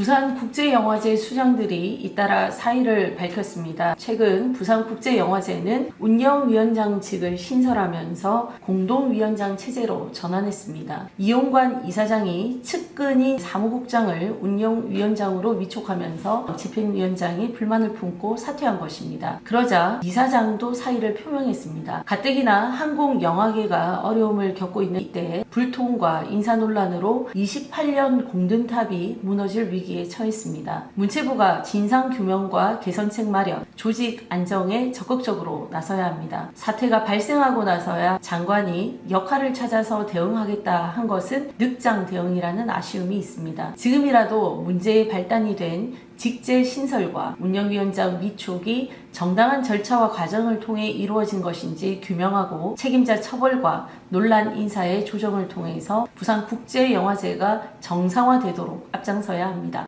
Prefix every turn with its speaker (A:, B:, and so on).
A: 부산국제영화제 수장들이 잇따라 사의를 밝혔습니다. 최근 부산국제영화제는 운영위원장직을 신설하면서 공동위원장 체제로 전환했습니다. 이용관 이사장이 측근인 사무국장을 운영위원장으로 위촉하면서 집행위원장이 불만을 품고 사퇴한 것입니다. 그러자 이사장도 사의를 표명했습니다. 가뜩이나 항공영화계가 어려움을 겪고 있는 이때 불통과 인사 논란으로 28년 공든탑이 무너질 위기 에 처했습니다. 문체부가 진상 규명과 개선책 마련, 조직 안정에 적극적으로 나서야 합니다. 사태가 발생하고 나서야 장관이 역할을 찾아서 대응하겠다 한 것은 늑장 대응이라는 아쉬움이 있습니다. 지금이라도 문제의 발단이 된 직제 신설과 운영위원장 위촉이 정당한 절차와 과정을 통해 이루어진 것인지 규명하고 책임자 처벌과 논란 인사의 조정을 통해서 부산국제영화제가 정상화되도록 앞장서야 합니다.